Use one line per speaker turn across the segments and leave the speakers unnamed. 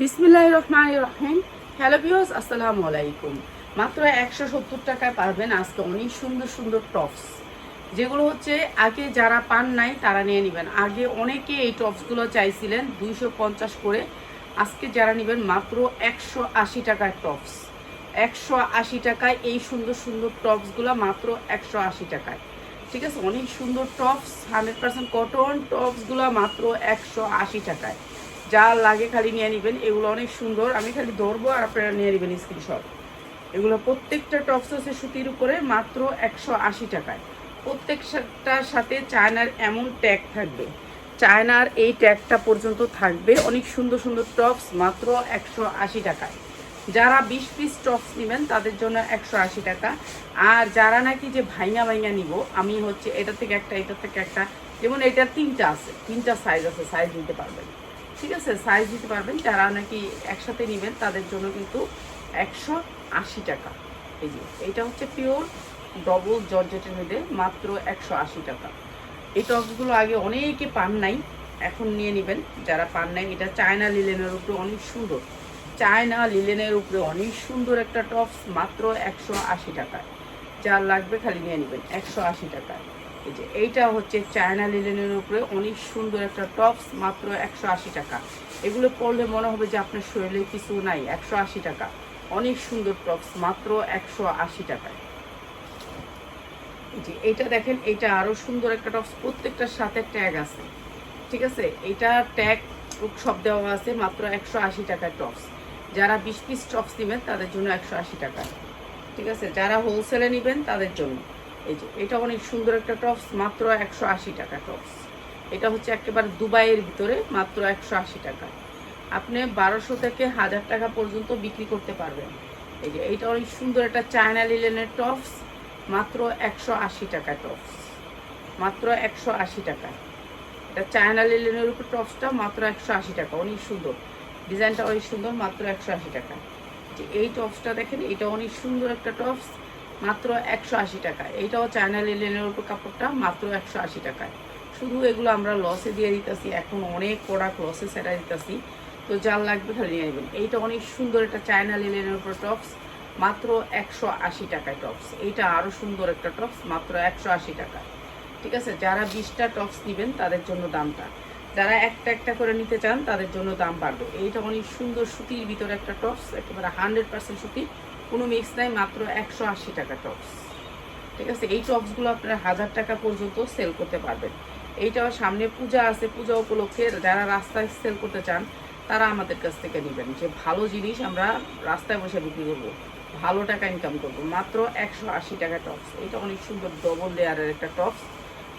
বিসমিল্লাহ রহমান রহিম। হ্যালো বিহস আসসালামু আলাইকুম। মাত্র একশো সত্তর টাকায় পারবেন আজকে অনেক সুন্দর সুন্দর টপস। যেগুলো হচ্ছে, আগে যারা পান নাই, তারা নিয়ে নেবেন। আগে অনেকে এই টপসগুলো চাইছিলেন দুইশো পঞ্চাশ করে। আজকে যারা নেবেন মাত্র একশো আশি টাকার টপস। একশো আশি টাকায় এই সুন্দর সুন্দর টপসগুলো মাত্র একশো আশি টাকায়। ঠিক আছে? অনেক সুন্দর টপস, হান্ড্রেড পার্সেন্ট কটন টপসগুলো মাত্র একশো আশি টাকায়। যা লাগে খালি নিয়ে নেবেন, এগুলো অনেক সুন্দর। আমি খালি ধরবো আর আপনারা নিয়ে নেবেন স্ক্রিনশট এগুলো প্রত্যেকটা টপস আছে সুতির উপরে মাত্র একশো আশি টাকায়। প্রত্যেকটার সাথে চায়নার এমন ট্যাগ থাকবে। চায়নার এই ট্যাগটা পর্যন্ত থাকবে। অনেক সুন্দর সুন্দর টপস মাত্র একশো আশি টাকায়। যারা বিশ পিস টপস নেবেন, তাদের জন্য একশো আশি টাকা। আর যারা নাকি যে ভাইঙা ভাইঙা নিব, আমি হচ্ছে এটা থেকে একটা, এটা থেকে একটা, যেমন এটা তিনটা আছে, তিনটা সাইজ আছে সাইজ নিতে পারবেন। ঠিক আছে সাইজ দিতে পারবেন। যারা নাকি একসাথে নেবেন, তাদের জন্য কিন্তু একশো আশি টাকা। এই যে এইটা হচ্ছে পিওর ডবল জর্জেটের মধ্যে মাত্র একশো আশি টাকা। এই টপসগুলো আগে অনেকে পান নাই, এখন নিয়ে নেবেন। যারা পান নাই, এটা চায়না লিলেনের উপরে অনেক সুন্দর। চায়না লিলেনের উপরে অনেক সুন্দর একটা টপস মাত্র একশো আশি টাকায়। যার লাগবে খালি নিয়ে নেবেন, একশো আশি টাকায়। এই যে এইটা হচ্ছে চায়না লিলেনের উপরে অনেক সুন্দর একটা টপস মাত্র একশো আশি টাকা। এগুলো পরলে মনে হবে যে আপনার শরীরে কিছু নাই, একশো আশি টাকা। অনেক সুন্দর টপস মাত্র একশো আশি টাকায়। এইটা দেখেন, এইটা আরও সুন্দর একটা টপস প্রত্যেকটার সাথে ট্যাগ আছে। ঠিক আছে? এইটা ট্যাগ সব দেওয়া আছে, মাত্র একশো আশি টাকার টপস যারা বিশ পিস টপস নেবেন, তাদের জন্য একশো আশি টাকা। ঠিক আছে? যারা হোলসেলে নেবেন, তাদের জন্য। এই যে, এটা অনেক সুন্দর একটা টপস, মাত্র একশো আশি টাকা টপস। এটা হচ্ছে একেবারে দুবাইয়ের ভিতরে, মাত্র একশো আশি টাকা। আপনি বারোশো থেকে হাজার টাকা পর্যন্ত বিক্রি করতে পারবেন। এই যে, এইটা অনেক সুন্দর একটা চায়না লিলেনের টপস, মাত্র একশো আশি টাকা টপস। মাত্র একশো আশি টাকা। এটা চায়না লিলেনের উপর টপসটা মাত্র একশো আশি টাকা, অনেক সুন্দর। ডিজাইনটা অনেক সুন্দর, মাত্র একশো আশি টাকা। যে, এই টপসটা দেখেন, এটা অনেক সুন্দর একটা টপস। মাত্র একশো আশি টাকা এইটাও চায়না লিলেনের উপর কাপড়টা মাত্র একশো আশি টাকায়। শুধু এগুলো আমরা লসে দিয়ে দিতেছি, এখন অনেক প্রোডাক্ট লসে সেটা দিতেছি। তো যার লাগবে তাহলে নিয়ে নেবেন। এইটা অনেক সুন্দর একটা চায়না লিলেনের উপর টপস মাত্র একশো আশি টাকায় টপস এইটা আরও সুন্দর একটা টপস মাত্র একশো আশি টাকা ঠিক আছে? যারা বিশটা টপস নেবেন, তাদের জন্য দামটা। যারা একটা একটা করে নিতে চান, তাদের জন্য দাম বাড়বে। এইটা অনেক সুন্দর সুতির ভিতরে একটা টপস একেবারে হান্ড্রেড পার্সেন্ট সুতি। কোনো মিক্স নাই, মাত্র একশো আশি টাকা টপস ঠিক আছে? এই টপসগুলো আপনারা হাজার টাকা পর্যন্ত সেল করতে পারবেন। এইটাও সামনে পূজা আছে, পূজা উপলক্ষে যারা রাস্তায় সেল করতে চান, তারা আমাদের কাছ থেকে নেবেন। যে ভালো জিনিস আমরা রাস্তায় বসে বিক্রি করব, ভালো টাকা ইনকাম করব, মাত্র একশো আশি টাকা টপস এটা অনেক সুন্দর ডবল লেয়ারের একটা টপস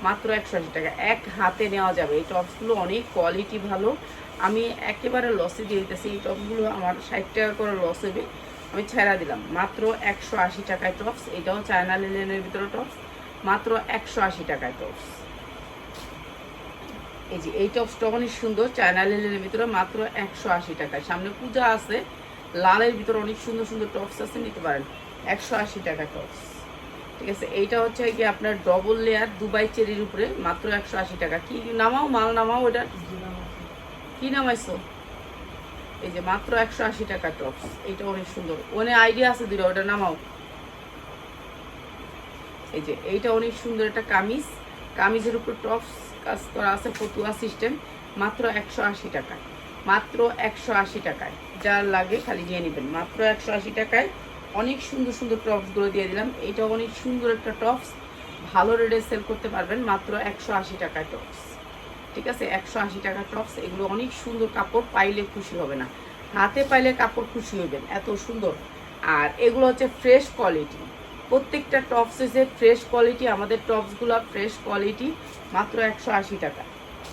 মাত্র একশো আশি টাকা। এক হাতে নেওয়া যাবে। এই টপসগুলো অনেক কোয়ালিটি ভালো। আমি একেবারে লসে দিয়ে দিতেছি। এই টপসগুলো আমার ষাট টাকা করে লস হবে। আমি ছেড়া দিলাম। মাত্র একশো আশি টাকায় টপস এটাও চায়না লিলেনের ভিতরে টপস মাত্র একশো আশি টাকায় টপস এই যে এই টপসটা অনেক সুন্দর চায়না লিলেনের ভিতরে মাত্র একশো আশি টাকায়। সামনে পূজা আছে লালের ভিতরে অনেক সুন্দর সুন্দর টপস আছে নিতে পারেন। একশো আশি টাকা টপস ঠিক আছে এইটা হচ্ছে কি আপনার ডবল লেয়ার দুবাই চেরির উপরে মাত্র একশো আশি টাকা। কি নামাও মাল নামাও ওটা কি নামাইছো? এই যে মাত্র একশো আশি টাকা টপস এইটা অনেক সুন্দর। ওনে আইডিয়া আছে দুটো ওটা নামাও। এই যে, এইটা অনেক সুন্দর একটা কামিজ। কামিজের উপর টপস কাজ করা আছে, ফতুয়া সিস্টেম মাত্র একশো আশি টাকা। মাত্র একশো আশি টাকায়। যার লাগে খালি নিয়ে নেবেন। মাত্র একশো আশি টাকায় অনেক সুন্দর সুন্দর টপসগুলো দিয়ে দিলাম। এটা অনেক সুন্দর একটা টপস ভালো রেটে সেল করতে পারবেন, মাত্র একশো আশি টাকায় টপস ঠিক আছে? একশো আশি টাকা টপস এগুলো অনেক সুন্দর কাপড়, পাইলে খুশি হবে না। হাতে পাইলে কাপড় খুশি হবেন এত সুন্দর। আর এগুলো হচ্ছে ফ্রেশ কোয়ালিটি প্রত্যেকটা টপস হচ্ছে ফ্রেশ কোয়ালিটি আমাদের টপসগুলো ফ্রেশ কোয়ালিটি মাত্র একশো আশি টাকা।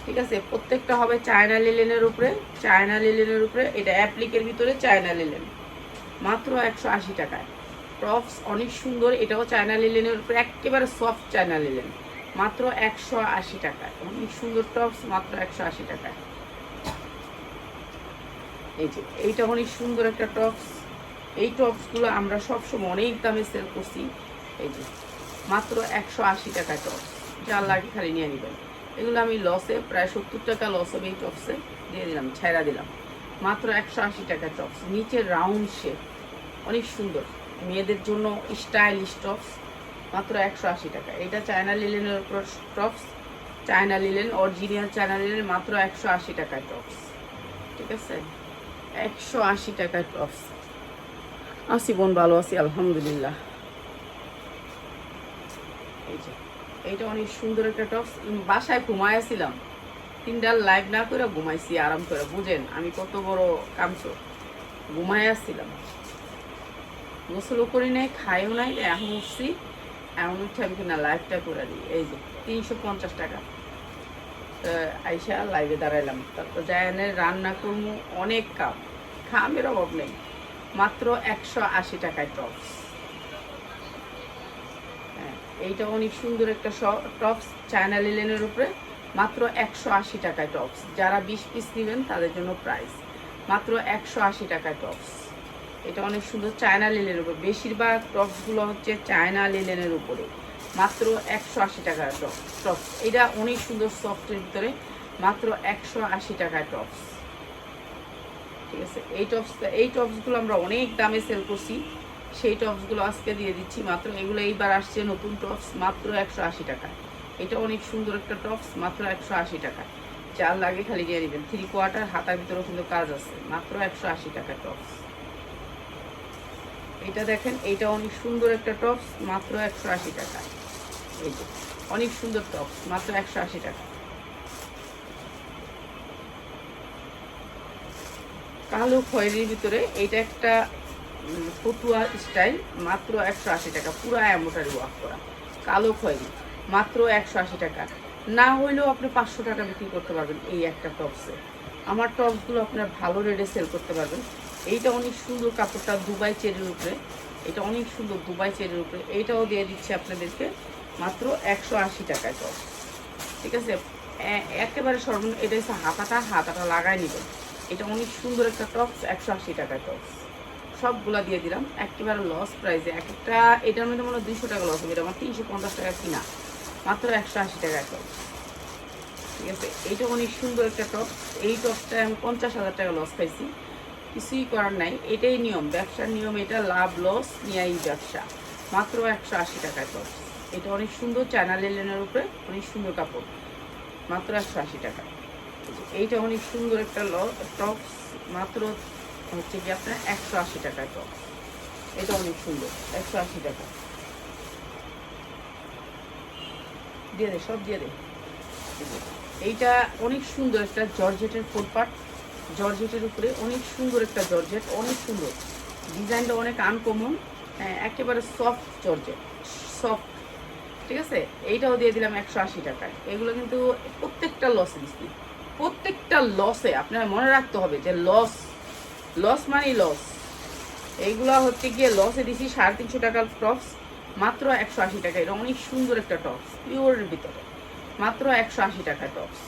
ঠিক আছে? প্রত্যেকটা হবে চায়না লিলেনের উপরে চায়না লিলেনের উপরে, এটা অ্যাপ্লিকের ভিতরে চায়না লিলেন মাত্র একশো আশি টাকায়। টপস অনেক সুন্দর, এটাও চায়না লিলেনের উপরে, একেবারে সফট চায়না লিলেন মাত্র একশো আশি টাকায় অনেক সুন্দর টপস, মাত্র একশো আশি টাকায় এই যে, এইটা অনেক সুন্দর একটা টপস। এই টপসগুলো আমরা সবসময় অনেক দামে সেল করছি। এই যে, মাত্র একশো আশি টাকা টপস। যার লাগে খালি নিয়ে নেবেন। এগুলো আমি লসে প্রায় সত্তর টাকা লস হবে এই টপসে দিয়ে দিলাম, ছেড়া দিলাম। মাত্র একশো আশি টাকা টপস। নিচে রাউন্ড শেপ অনেক সুন্দর। মেয়েদের জন্য স্টাইলিশ টপস। মাত্র একশো আশি টাকা। এটা China লিলেনের tops. China linen, original China linen, মাত্র একশো আশি টাকায় টপস। ঠিক আছে? একশো আশি টাকায় টপস। আছি বোন, ভালো আছি, আলহামদুলিল্লাহ। এইটা অনেক সুন্দর একটা টপস। বাসায় ঘুমাইছিলাম তিনটা লাইভ না করে ঘুমাইছি, আরাম করে বুঝেন, আমি কত বড় কামছো ঘুমাই আসছিলাম গোসলও করি নাই, খাইও নাই, এখন উঠছি। এমন উঠছে আমি কিনা লাইভটা করে দিই। এই যে, তিনশো পঞ্চাশ টাকা। আইসা লাইভে দাঁড়াইলাম। তারপর জায়ানের রান্না করব অনেক কাম খামের অভাব নেই। মাত্র একশো আশি টাকায় টপস হ্যাঁ এইটা অনেক সুন্দর একটা টপস চায়না লিলেনের উপরে। মাত্র একশো আশি টাকায় টপস যারা বিশ পিস নেবেন তাদের জন্য প্রাইস মাত্র একশো আশি টাকায় টপস এটা অনেক সুন্দর চায়না লিলেনের উপর। বেশিরভাগ টপসগুলো হচ্ছে চায়না লিলেনের উপরে। মাত্র একশো আশি টাকার টপ, টপস। এটা অনেক সুন্দর সফটের ভিতরে মাত্র একশো আশি টাকায় টপস। ঠিক আছে, এই টপস, এই টপসগুলো আমরা অনেক দামে সেল করছি। সেই টপসগুলো আজকে দিয়ে দিচ্ছি মাত্র, এগুলো এইবার আসছে নতুন টপস, মাত্র একশো আশি টাকা। এটা অনেক সুন্দর একটা টপস, মাত্র একশো আশি টাকা। চাল লাগে খালি নিয়ে নেবেন। থ্রি কোয়ার্টার হাতার ভিতরেও কিন্তু কাজ আছে, মাত্র একশো আশি টাকা টপস। এটা দেখেন, এটা অনেক সুন্দর একটা টপস মাত্র একশো আশি টাকা। অনেক সুন্দর টপস মাত্র একশো আশি টাকা। কালো খয়েরির ভিতরে এটা একটা ফতুয়া স্টাইল মাত্র একশো আশি টাকা, পুরো অ্যাম্বোটারি ওয়াক করা। কালো খয়েরি, মাত্র একশো আশি টাকা। না হইলেও আপনি পাঁচশো টাকা বিক্রি করতে পারবেন এই একটা টপসে আমার টপসগুলো আপনার ভালো রেটে সেল করতে পারবেন। এইটা অনেক সুন্দর কাপড়টা দুবাই চেরির উপরে। এটা অনেক সুন্দর দুবাই চেরির উপরে। এইটাও দিয়ে দিচ্ছে আপনাদেরকে মাত্র একশো আশি টাকায় টপ ঠিক আছে? একেবারে সর্বনিম্ন এটা হচ্ছে হাতাটা হাতাটা লাগাই নেবেন এটা অনেক সুন্দর একটা টপস একশো আশি টাকায় টপস সবগুলা দিয়ে দিলাম। একেবারে লস প্রাইসে এক একটা এটার মধ্যে মনে হয় দুইশো টাকা লস হবে। এটা আমার তিনশো পঞ্চাশ টাকা কিনা। মাত্র একশো আশি টাকায় টপস ঠিক আছে? এইটা অনেক সুন্দর একটা টপ এই টপটা আমি পঞ্চাশ হাজার টাকা লস খাইছি কিছুই করার নাই, এটাই নিয়ম। ব্যবসার নিয়ম এটা, লাভ লস নিয়েই ব্যবসা। মাত্র একশো আশি টাকায় টপ এটা অনেক সুন্দর, চায়না লেলেনের উপরে অনেক সুন্দর কাপড়। মাত্র একশো আশি টাকা। এইটা অনেক সুন্দর একটা ল টপ মাত্র হচ্ছে কি আপনার একশো আশি টাকায় টপ এটা অনেক সুন্দর, একশো আশি টাকা। দিয়ে দে, সব দিয়ে দে। এইটা অনেক সুন্দর একটা জর্জেটের ফুটপাট জর্জেটের উপরে অনেক সুন্দর একটা জর্জেট, অনেক সুন্দর। ডিজাইনটা অনেক আনকমন একেবারে সফট জর্জেট সফট ঠিক আছে? এইটাও দিয়ে দিলাম একশো আশি টাকায়। এগুলো কিন্তু প্রত্যেকটা লসে দিচ্ছি। প্রত্যেকটা লসে আপনার মনে রাখতে হবে যে লস লস মানে লস এইগুলো হচ্ছে গিয়ে লসে দিছি সাড়ে তিনশো টাকার টপস মাত্র একশো আশি টাকা এটা অনেক সুন্দর একটা টপস পিওরের ভিতরে। মাত্র একশো আশি টাকা টপস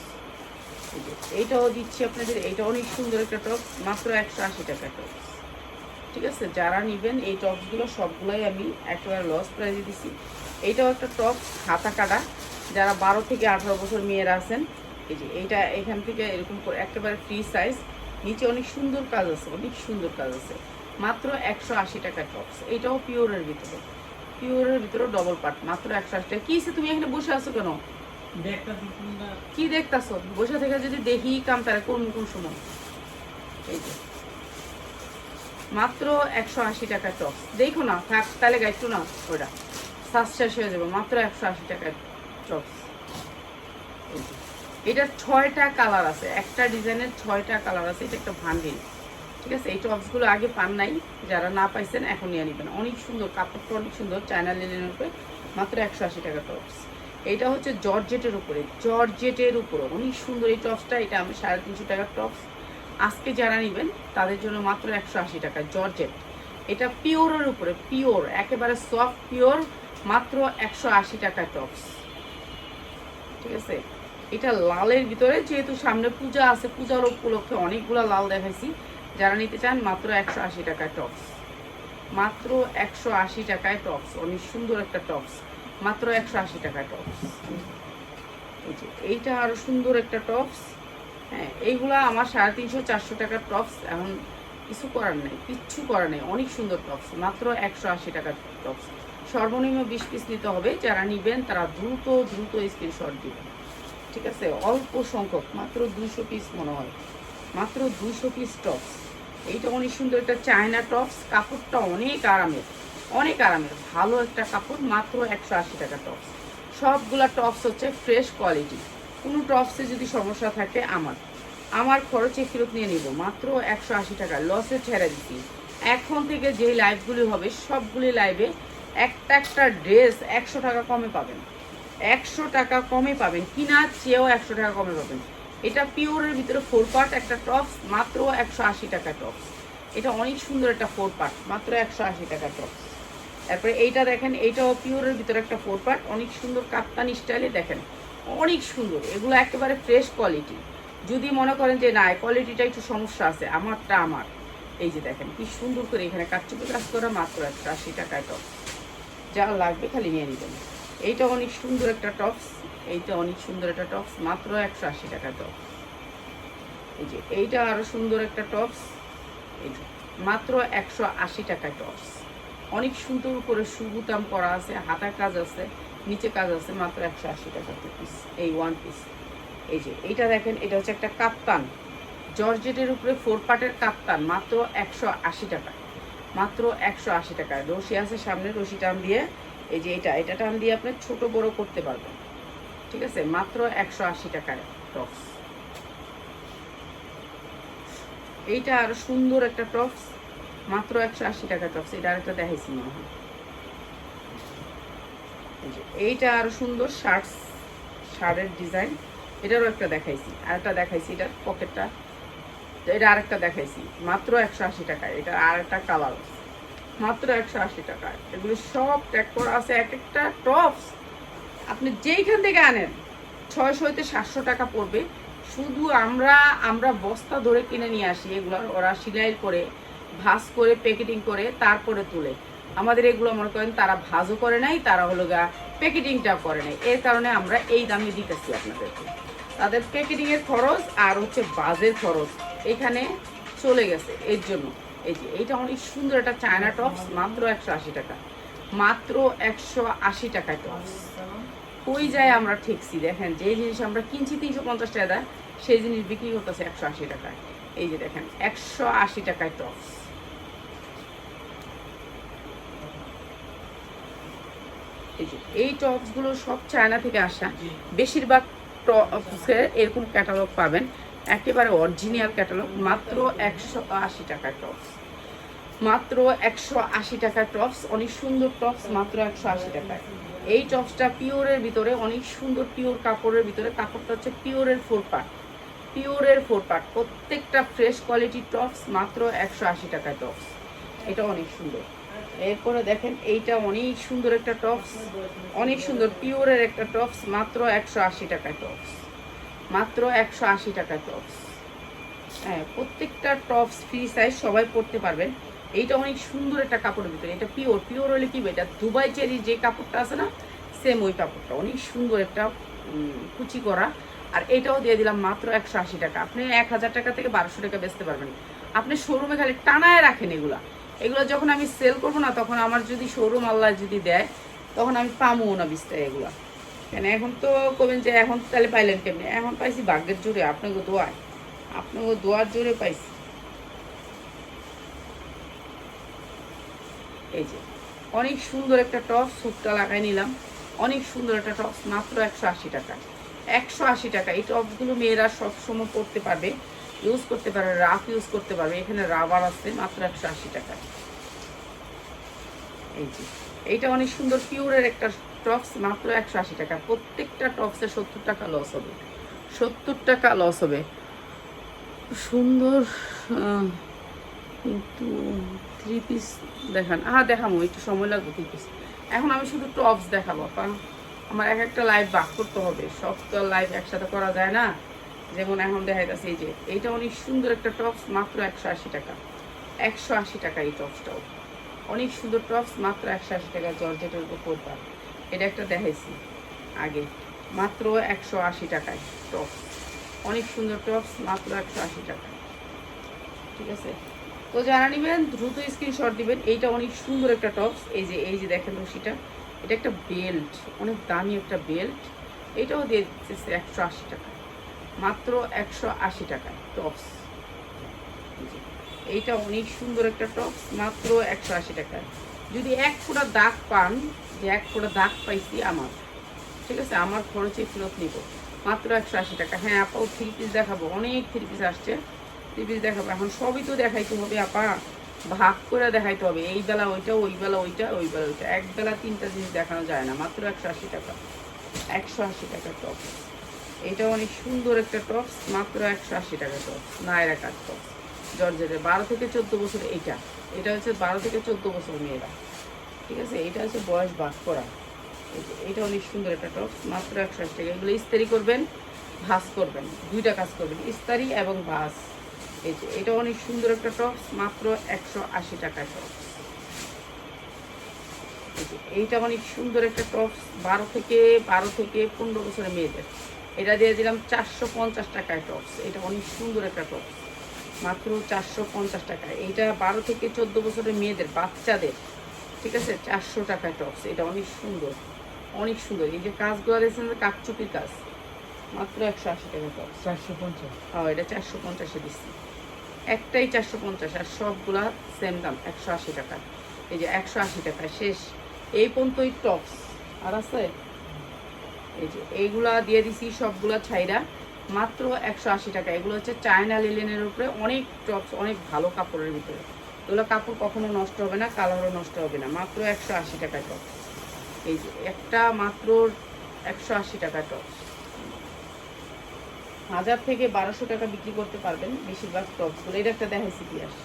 এইটাও দিচ্ছি আপনাদের, এইটা অনেক সুন্দর একটা টপস মাত্র একশো আশি টাকা টপস ঠিক আছে? যারা নেবেন এই টপসগুলো সবগুলোই আমি একেবারে লস প্রাইজে দিছি। এইটাও একটা টপ হাতা কাটা। যারা বারো থেকে আঠারো বছর মেয়েরা আছেন, এই যে এইটা এখান থেকে এরকম করে একেবারে ফ্রি সাইজ নিচে অনেক সুন্দর কাজ আছে, অনেক সুন্দর কাজ আছে। মাত্র একশো আশি টাকা টপস এইটাও পিওরের ভিতরে। পিওরের ভিতরে ডবল পার্ট মাত্র একশো আশি টাকা। কি তুমি এখানে বসে আছো কেন? কি দেখতাছ? বসে থেকে যদি দেখি, কাম তারা কোন কোন সময়? এই যে। মাত্র একশো আশি টাকা টপ। দেখো না, থাক, তাহলে গাইছো না ওটা। শ্বাস শেষ হয়ে যাবে, মাত্র একশো আশি টাকার টপ এটার ছয়টা কালার আছে, একটা ডিজাইনের ছয়টা কালার আছে, এটা একটা ভান্ডিল। ঠিক আছে, এই টপসগুলো আগে পান নাই, যারা না পাইছেন, এখন নিয়ে নেবেন। অনেক সুন্দর, কাপড়টা অনেক সুন্দর, চায়না লিনেনের উপরে, মাত্র একশো আশি টাকা টপস। এইটা হচ্ছে জর্জেটের উপরে জর্জেটের উপরে। অনেক সুন্দর এই টপসটা, এটা আমি সাড়ে তিনশো টাকার টপস। আজকে যারা নেবেন, তাদের জন্য মাত্র একশো আশি টাকা, জর্জেট। এটা পিওরের উপরে, পিওর, একেবারে সফট পিওর, মাত্র একশো আশি টাকা টপস। ঠিক আছে? এটা লালের ভিতরে, যেহেতু সামনে পূজা আছে, পূজার উপলক্ষে অনেকগুলো লাল দেখাইছি। যারা নিতে চান, মাত্র একশো আশি টাকায় টপস। মাত্র একশো আশি টাকায় টপস, অনেক সুন্দর একটা টপস। মাত্র একশো আশি টাকায় টপস এইটা আরও সুন্দর একটা টপস হ্যাঁ এইগুলা আমার সাড়ে তিনশো, চারশো টাকার টপস এখন কিছু করার নেই, কিচ্ছু করার নেই। অনেক সুন্দর টপস মাত্র একশো আশি টাকার টপস সর্বনিম্ন বিশ পিস নিতে হবে। যারা নিবেন, তারা দ্রুত দ্রুত স্ক্রিনশট দিবেন। ঠিক আছে? অল্প সংখ্যক, মাত্র দুশো পিস মনে হয়। মাত্র দুশো পিস টপস এইটা অনেক সুন্দর একটা চায়না টপস কাপড়টা অনেক আরামের। অনেক আরামের, ভালো একটা কাপড়, মাত্র একশো আশি টাকা টপস সবগুলা টপস হচ্ছে ফ্রেশ কোয়ালিটি কোনো টপসে যদি সমস্যা থাকে, আমার। আমার খরচে ফেরত নিয়ে নিব, মাত্র একশো আশি টাকা। লসে ছেড়ে দিচ্ছি এখন থেকে যে লাইভগুলি হবে, সবগুলি লাইভে একটা একটা ড্রেস একশো টাকা কমে পাবেন। একশো টাকা কমে পাবেন। কিনার চেয়েও একশো টাকা কমে পাবেন। এটা পিওরের ভিতরে ফোর পার্ট একটা টপস মাত্র একশো আশি টাকা টপস এটা অনেক সুন্দর একটা ফোর পার্ট মাত্র একশো আশি টাকা টপস তারপরে এইটা দেখেন, এইটাও পিওরের ভিতরে একটা ফোর পার্ট অনেক সুন্দর কাপ্তানি স্টাইলে দেখেন, অনেক সুন্দর। এগুলো একেবারে ফ্রেশ কোয়ালিটি যদি মনে করেন যে, না কোয়ালিটিটা একটু সমস্যা আছে, আমারটা আমার। এই যে দেখেন, কি সুন্দর করে এখানে কাচ্চুপি কাজ করা মাত্র একশো আশি টাকায় টপস যা লাগবে খালি নিয়ে নেবেন। এইটা অনেক সুন্দর একটা টপস এইটা অনেক সুন্দর একটা টপস মাত্র একশো আশি টাকা টপস এই যে, এইটা আরও সুন্দর একটা টপস এই যে, মাত্র একশো আশি টাকা টপস অনেক সুন্দর করে সুবুতাম করা আছে, হাতার কাজ আছে, নিচে কাজ আছে, মাত্র একশো আশি টাকা পিস এই ওয়ান পিস এই যে, এইটা দেখেন, এটা হচ্ছে একটা কাপ্তান। জর্জেটের উপরে ফোর পার্টের কাপ্তান, মাত্র একশো আশি টাকা। মাত্র একশো আশি টাকা। রশি আছে সামনে, রশি টান দিয়ে, এই যে এটা এটা টান দিয়ে আপনি ছোট বড় করতে পারবেন। ঠিক আছে? মাত্র একশো আশি টাকায় টপস। এইটা আরও সুন্দর একটা টপস। মাত্র একশো আশি টাকা টপস এটা আরেকটা দেখাইছি মনে হয়। এইটা আরও সুন্দর শার্টস শার্টের ডিজাইন এটারও একটা দেখাইছি, আরেকটা দেখাইছি, এটার পকেটটা এটা আরেকটা দেখাইছি, মাত্র একশো আশি টাকায় এটা আরেকটা কালার মাত্র একশো আশি টাকা, এগুলো সব ট্যাগ করা আছে, এক একটা টপস আপনি যেইখান থেকে আনেন, ছয়শো হইতে সাতশো টাকা পড়বে। শুধু আমরা আমরা বস্তা ধরে কিনে নিয়ে আসি, এগুলো ওরা সিলাই করে ভাজ করে প্যাকেটিং করে তারপরে তুলে। আমাদের এগুলো মনে করেন তারা ভাজও করে নাই, তারা হলো গা প্যাকেটিংটাও করে নাই। এর কারণে আমরা এই দামে দিতেছি আপনাদেরকে। তাদের প্যাকেটিংয়ের খরচ আর হচ্ছে বাজের খরচ এখানে চলে গেছে এর জন্য। এই যে, এইটা অনেক সুন্দর একটা চায়না টপস মাত্র একশো আশি টাকা। মাত্র একশো আশি টাকায় টপস ওই যায় আমরা ঠেকছি, দেখেন, যে জিনিস আমরা কিনছি তিনশো পঞ্চাশ টাকা, সেই জিনিস বিক্রি করতেছে একশো আশি টাকায়। এই যে দেখেন, একশো আশি টাকায় টপস এই যে এই টপসগুলো সব চায়না থেকে আসা। বেশিরভাগ টপসের এরকম ক্যাটালগ পাবেন। একেবারে অরিজিনাল ক্যাটালগ মাত্র একশো আশি টাকার টপস মাত্র একশো আশি টাকার টপস অনেক সুন্দর টপস মাত্র একশো আশি টাকায়। এই টপসটা পিওরের ভিতরে অনেক সুন্দর পিওর কাপড়ের ভিতরে। কাপড়টা হচ্ছে পিওরের ফোর পার্ট পিওরের ফোর পার্ট প্রত্যেকটা ফ্রেশ কোয়ালিটির টপস মাত্র একশো আশি টাকায় টপস এটা অনেক সুন্দর। এরপরে দেখেন, এইটা অনেক সুন্দর একটা টপস। অনেক সুন্দর, পিওরের একটা টপস, মাত্র একশো আশি টাকায় টপস। মাত্র একশো আশি টাকায় টপস। হ্যাঁ প্রত্যেকটা টপস ফ্রি সাইজ সবাই পরতে পারবেন। এইটা অনেক সুন্দর একটা কাপড়ের ভিতরে। এটা পিওর। পিওর হলে কি এটা দুবাই চেরি যে কাপড়টা আছে না, সেম ওই কাপড়টা। অনেক সুন্দর একটা কুচি করা। আর এটাও দিয়ে দিলাম মাত্র একশো আশি টাকা। আপনি এক হাজার টাকা থেকে বারোশো টাকা বেচতে পারবেন। আপনি শোরুমে খালি টানায় রাখেন এগুলা। এগুলো যখন আমি সেল করব না, তখন আমার যদি শোরুম আল্লাহ যদি দেয়, তখন আমি পামো না বিস্তায় এগুলা। কেন? এখন তো কবেন যে এখন তাহলে পাইলেন কেমনি? এখন পাইছি ভাগ্যের জোরে, আপনাকে দোয়ায়। আপনাকে দোয়ার জোরে পাইছি। এই যে, অনেক সুন্দর একটা টপ স্যুটটা লাগাই নিলাম। অনেক সুন্দর একটা টপস মাত্র একশো আশি টাকা। একশো আশি টাকা। এই টপসগুলো মেয়েরা সবসময় পরতে পারবে। ইউজ করতে পারবে রাফ ইউজ করতে পারবে। এখানে রাবার আছে মাত্র একশো আশি টাকা। এই যে, এইটা অনেক সুন্দর, পিওরের একটা টপস মাত্র একশো আশি টাকা। প্রত্যেকটা টপসে সত্তর টাকা লস হবে। সত্তর টাকা লস হবে। সুন্দর কিন্তু থ্রি পিস দেখান। হ্যাঁ দেখাবো একটু সময় লাগবে থ্রি পিস এখন আমি শুধু টপস দেখাবো, কারণ আমার এক একটা লাইভ বাক করতে হবে। সব তো লাইভ একসাথে করা যায় না। যেমন এখন দেখাইতেছে এই যে, এইটা অনেক সুন্দর একটা টপস, মাত্র একশো আশি টাকা। একশো আশি টাকা এই টপসটাও। অনেক সুন্দর টপস, মাত্র একশো আশি টাকা জর্জেটের উপর পার এটা একটা দেখাইছি আগে, মাত্র একশো আশি টাকায় টপস অনেক সুন্দর টপস, মাত্র একশো আশি টাকা। ঠিক আছে? তো যারা নেবেন, দ্রুত স্ক্রিনশট দিবেন। এইটা অনেক সুন্দর একটা টপস। এই যে এই যে দেখেন রশিটা। এটা একটা বেল্ট, অনেক দামি একটা বেল্ট। এটাও দিয়ে দিচ্ছে একশো আশি টাকা। মাত্র একশো আশি টাকায় টপস। এইটা অনেক সুন্দর একটা টপস, মাত্র একশো আশি টাকায়। যদি এক ফোঁটা দাগ পান, যে এক ফোঁটা দাগ পাইছি আমার, ঠিক আছে? আমার খরচে ফেরত নিব। মাত্র একশো আশি টাকা। হ্যাঁ আপাও থ্রি পিস দেখাবো। অনেক থ্রি পিস আসছে। থ্রি পিস দেখাবো। এখন সবই তো দেখাইতে হবে, আপা। ভাগ করে দেখাইতে হবে। এই বেলা ওইটা, ওই বেলা ওইটা, ওই বেলা ওইটা। এক বেলা তিনটা জিনিস দেখানো যায় না। মাত্র একশো আশি টাকা। একশো আশি টাকা টপ এটা অনেক সুন্দর একটা টপস মাত্র একশো আশি টাকা টপস নায়রা কাট টপস জর্জেটের বারো থেকে চোদ্দ বছর এইটা। এটা হচ্ছে বারো থেকে চোদ্দ বছর মেয়েরা। ঠিক আছে? এটা হচ্ছে বয়স বাস করা এটা অনেক সুন্দর একটা টপস মাত্র একশো আশি টাকা। এগুলো ইস্তারি করবেন ভাস করবেন, দুইটা কাজ করবেন, ইস্তারি এবং ভাস এই যে, এটা অনেক সুন্দর একটা টপস মাত্র একশো আশি টাকা টপস এইটা অনেক সুন্দর একটা টপস বারো থেকে বারো থেকে পনেরো বছরের মেয়েদের। এটা দিয়ে দিলাম চারশো পঞ্চাশ টাকায় টপস এটা অনেক সুন্দর একটা টপস মাত্র চারশো পঞ্চাশ টাকায়। এইটা বারো থেকে চোদ্দ বছরের মেয়েদের বাচ্চাদের ঠিক আছে? চারশো টাকায় টপস এটা অনেক সুন্দর। অনেক সুন্দর। এই যে কাজগুলো দিয়েছেন কাকচুপির কাজ। মাত্র একশো আশি টাকা টপস
চারশো পঞ্চাশ।
হ্যাঁ এটা চারশো পঞ্চাশে দিচ্ছি। একটাই চারশো পঞ্চাশ আর সবগুলা সেম দাম একশো আশি টাকা। এই যে একশো আশি টাকা শেষ। এই পর্যন্তই টপস আর আছে? এই যে, এইগুলা দিয়ে দিছি, সবগুলা ছাইরা। মাত্র একশো আশি টাকা। এগুলো হচ্ছে চায়না লিলেনের উপরে অনেক টপস অনেক ভালো কাপড়ের ভিতরে। এগুলো কাপড় কখনো নষ্ট হবে না, কালারও নষ্ট হবে না। মাত্র একশো আশি টাকা টপস এই যে, একটা মাত্র একশো আশি টাকা টপস হাজার থেকে বারোশো টাকা বিক্রি করতে পারবেন বেশিরভাগ টপসগুলো এটা একটা দেখাইছি পিয়াস।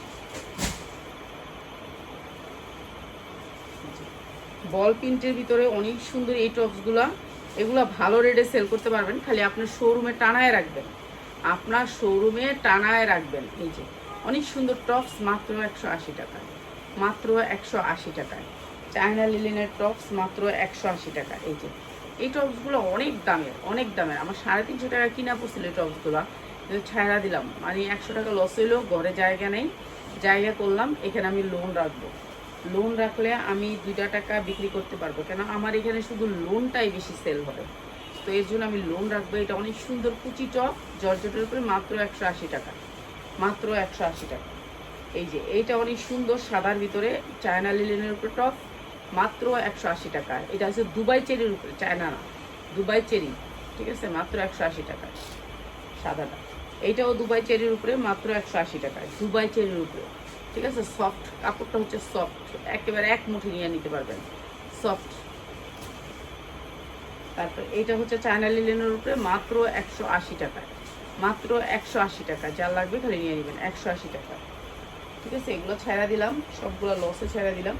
বল প্রিন্টের ভিতরে অনেক সুন্দর এই টপসগুলো এগুলো ভালো রেটে সেল করতে পারবেন, খালি আপনার শোরুমে টানায় রাখবেন। আপনার শোরুমে টানায় রাখবেন, এই যে। অনেক সুন্দর টপস মাত্র একশো আশি টাকা। মাত্র একশো আশি টাকায়। চায়না লিলিনের টপস মাত্র একশো আশি টাকা, এই যে। এই টপসগুলো অনেক দামের অনেক দামের। আমার সাড়ে তিনশো টাকা কিনা পড়ছিল এই টপসগুলো ছাড়া দিলাম। মানে একশো টাকা লস হইল ঘরে জায়গা নেই। জায়গা করলাম, এখানে আমি লোন রাখব। লোন রাখলে আমি দুইটা টাকা বিক্রি করতে পারব। কেন? আমার এখানে শুধু লোনটাই বেশি সেল হবে। তো এর জন্য আমি লোন রাখব। এটা অনেক সুন্দর কুচি টপ, জর্জটের উপরে মাত্র একশো আশি টাকা। মাত্র একশো আশি টাকা। এই যে, এইটা অনেক সুন্দর সাদার ভিতরে চায়না লিলেনের উপরে টপ মাত্র একশো আশি টাকা। এটা হচ্ছে দুবাই চেরির উপরে চায়না না, দুবাই চেরি। ঠিক আছে? মাত্র একশো আশি টাকা। সাদাটা। এইটাও দুবাই চেরির উপরে মাত্র একশো আশি টাকায় দুবাই চেরির উপরে। ঠিক আছে? সফট কাপড়টা হচ্ছে সফট একেবারে এক মুঠি নিয়ে নিতে পারবেন। সফট তারপর এইটা হচ্ছে চায়না লিলেনের উপরে মাত্র একশো আশি টাকা। মাত্র একশো আশি টাকা যা লাগবে খালি নিয়ে নেবেন, একশো আশি টাকা। ঠিক আছে? এগুলো ছেড়া দিলাম, সবগুলো লসে ছেড়া দিলাম।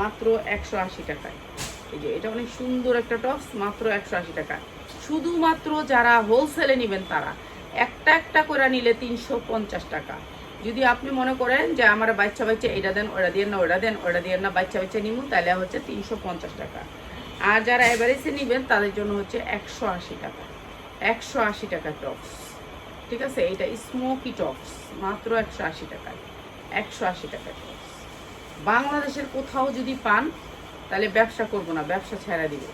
মাত্র একশো আশি টাকায়। এই যে, এটা অনেক সুন্দর একটা টপস মাত্র একশো আশি টাকা। শুধুমাত্র যারা হোলসেলে নেবেন তারা, একটা একটা করে নিলে তিনশো পঞ্চাশ টাকা। যদি আপনি মনে করেন যে আমার বাচ্চা বাচ্চা এটা দেন ওটা দিয়ে না ওটা দেন ওটা দিয়ে না, বাচ্চা বাচ্চা নিমু তাহলে হচ্ছে তিনশো পঞ্চাশ টাকা। আর যারা এভারেজে নেবেন, তাদের জন্য হচ্ছে একশো আশি টাকা। একশো আশি টাকা টপস ঠিক আছে? এটা স্মোকি টপস মাত্র একশো আশি টাকায়। একশো আশি টাকা টপস বাংলাদেশের কোথাও যদি পান, তাহলে ব্যবসা করব না, ব্যবসা ছেড়া দিব।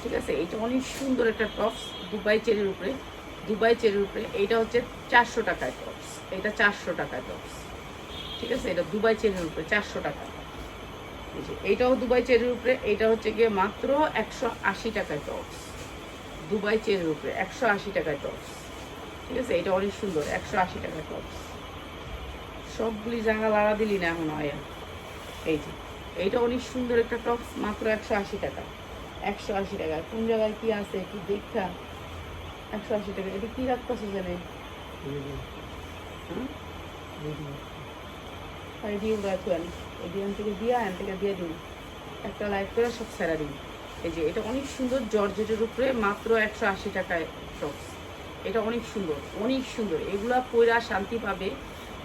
ঠিক আছে? এটা অনেক সুন্দর একটা টপস দুবাই চেরির উপরে, দুবাই চেরির উপরে এইটা হচ্ছে চারশো টাকায় টপস এটা চারশো টাকায় টপস ঠিক আছে? এটা দুবাই চেরির উপরে, চারশো টাকা। এইটাও দুবাই চেরির উপরে, এইটা হচ্ছে গিয়ে মাত্র একশো আশি টাকায় টপস দুবাই চেরির উপরে, একশো আশি টাকায় টপস ঠিক আছে? এটা অনেক সুন্দর, একশো আশি টাকায় টপস সবগুলি জায়গা লাড়া দিলি না এখন আয়া। এই যে, এইটা অনেক সুন্দর একটা টপস মাত্র একশো আশি টাকা। একশো আশি টাকা কোন জায়গায় কি আছে? কি দেখা। একশো আশি টাকা। এটা কি রাখতেছে জানে? আর দিয়ে উড়া তো আনি এই দিয়ে থেকে দিয়া এন থেকে দিয়ে দিন একটা লাইক করে সব সেরা দিন এই যে, এটা অনেক সুন্দর জর্জেটের উপরে মাত্র একশো আশি টাকায় টপস এটা অনেক সুন্দর অনেক সুন্দর। এগুলা পয়রা শান্তি পাবে।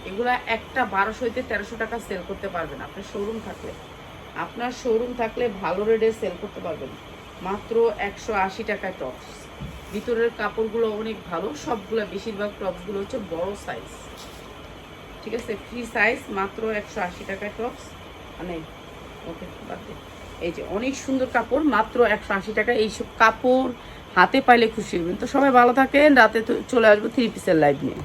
এগুলা একটা বারোশো হইতে তেরোশো টাকা সেল করতে পারবেন। আপনার শোরুম থাকলে। আপনার শোরুম থাকলে ভালো রেটে সেল করতে পারবেন। মাত্র একশো আশি টাকায় টপস ভিতরের কাপড়গুলো অনেক ভালো, সবগুলো বেশিরভাগ টপসগুলো হচ্ছে বড় সাইজ ঠিক আছে? ফ্রি সাইজ মাত্র একশো আশি টাকায় টপস মানে ওকে, বাদ। এই যে, অনেক সুন্দর কাপড়, মাত্র একশো আশি টাকা এইসব কাপড় হাতে পাইলে খুশি হবেন। তো সবাই ভালো থাকেন, রাতে চলে আসব থ্রি পিসের লাইভ নিয়ে।